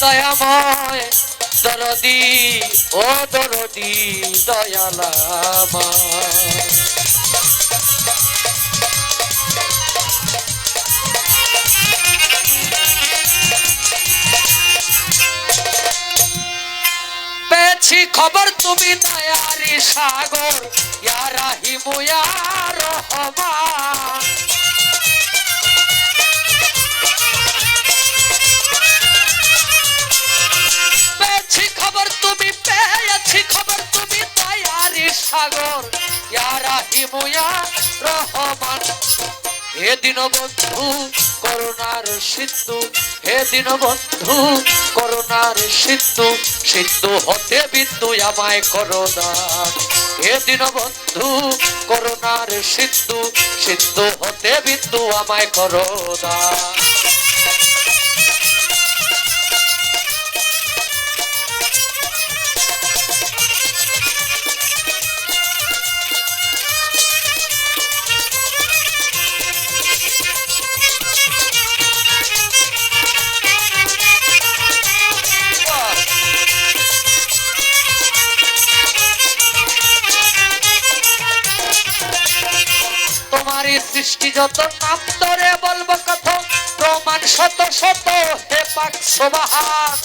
দয়াময় দরদি ও দরদি দয়ালামা পেয়েছি খবর, তুমি দয়ারি সাগর। ইয়ারাহিমু ইয়া রহমান। পেয়েছি খবর, তুমি পেয়েছি খবর, তুমি দয়ারি সাগর। ইয়ারাহিমু ইয়া রহমান। হে দিন বন্ধু করুণার সিন্ধু, হে দিন বন্ধু করোনার সিন্ধু সিন্ধু হতে বিন্দু আমায় করোনা। হে দিন বন্ধু করোনার সিন্ধু সিন্ধু হতে বিন্দু আমায় করুণার সৃষ্টি যত নাম ধরে বলব কত প্রমাণ শত শত হে পাক সোবাহান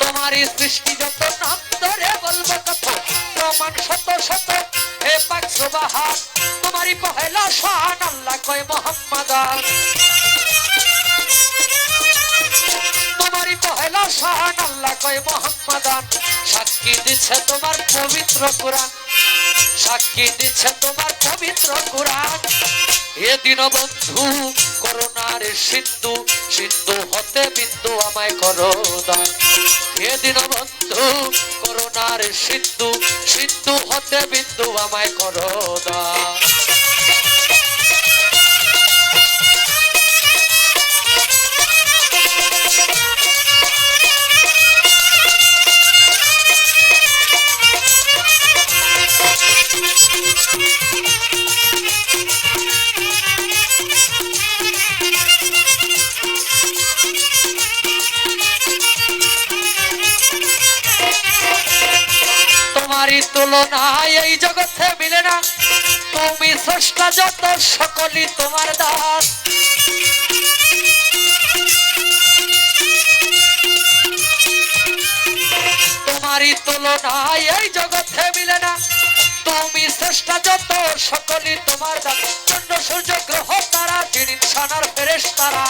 তোমারই সৃষ্টি যত নাম ধরে বলব কত প্রমাণ শত শত হে পাক সোবাহান তোমারই পহেলা শান আল্লাহ কয় মোহাম্মদান তোমারই পহেলা শান আল্লাহ কয় মোহাম্মদান সাক্ষী দিচ্ছে তোমার পবিত্র কোরআন। সাক্ষী দিচ্ছে তোমার পবিত্র কোরআন। এ দিন বন্ধু, করোনার সিন্ধু সিন্ধু হতে বিন্দু আমায় করো দান। এ দিন বন্ধু, করোনার সিন্ধু সিন্ধু হতে বিন্দু আমায় করো দান। তোমারই তুলনা এই জগতে মিলে না। তুমি স্রষ্টা যত, সকলই তোমার দাস। তোমারই তুলনা এই জগতে মিলে না। তুমি শ্রেষ্ঠা যত, সকলই তোমার দাস। চন্দ্র, সূর্য, গ্রহ, তারা, জিনিস সানার ফেরেশ তারা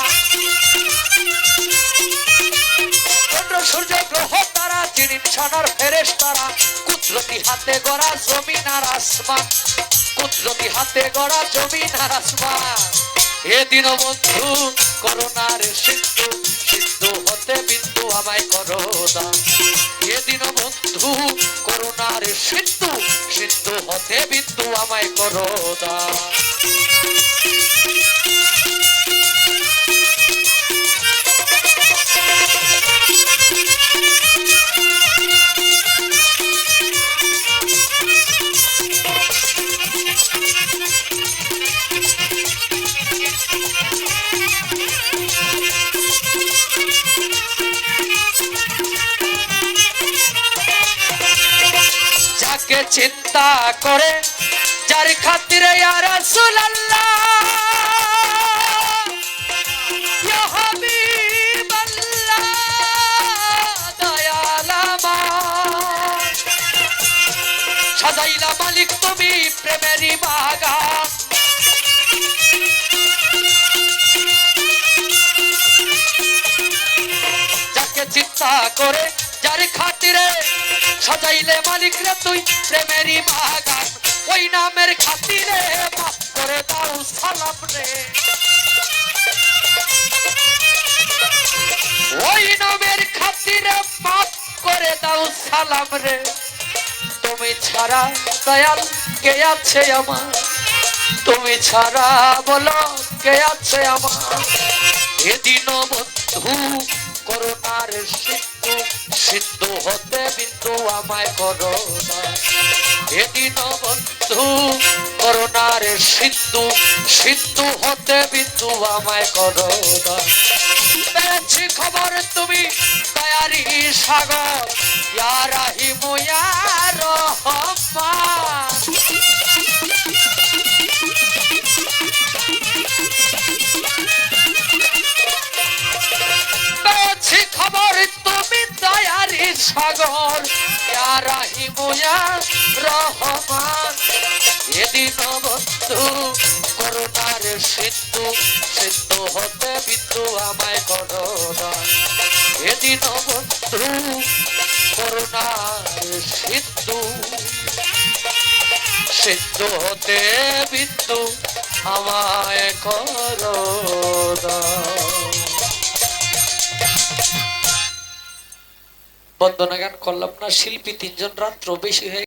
চন্দ্র, সূর্য, গ্রহ, তারা যিনি ছানার ফেরেশ তারা কুদরতি হাতে গড়া জমিন আর আসমান, কুদরতি হাতে গড়া জমিন আর আসমান। এ দিন বন্ধু, করোনার সিন্ধু সিন্ধু হতে বিন্দু আমায় করো দান। এ দিন বন্ধু, করোনার সিন্ধু সিন্ধু হতে বিন্দু আমায় করো দান। যাকে চিন্তা করে, যার খাতিরে ইয়া রাসূলুল্লাহ। সাজাইলা মালিক তুমি প্রেমেরই বাগান যাকে চিন্তা করে যার খাতিরে সাজাইলে মালিক রে তুই প্রেমেরই বাগান। ওই নামের খাতিরে মাফ করে দাও সালাম রে। ওই নামের খাতিরে মাফ করে দাও সালাম রে। তুমি ছাড়া দয়াল কে আছে আমার? তুমি ছাড়া বলো কে আছে আমার? এদিন বন্ধু করোনার সিদ্ধ বিন্দু হতে বিন্দু আমায় করো এদিন বন্ধু, করোনার সিন্ধু সিন্ধু হতে বিন্দু আমায় করো না। পেয়েছি খবর তুমি দয়ারি সাগর ইয়ারাহি মুয়ার রহমান সাগর ইয়ারাহি মুয়ার রহমান। এদিন বন্ধু করুণার সিন্ধু সিন্ধু হতে বিন্দু আমায় করো না এদিন বন্ধু করুণার সিন্ধু সিন্ধু হতে বিন্দু আমায় করো বন্দনা গান করলাম না শিল্পী তিনজন রাত্র বেশি হয়ে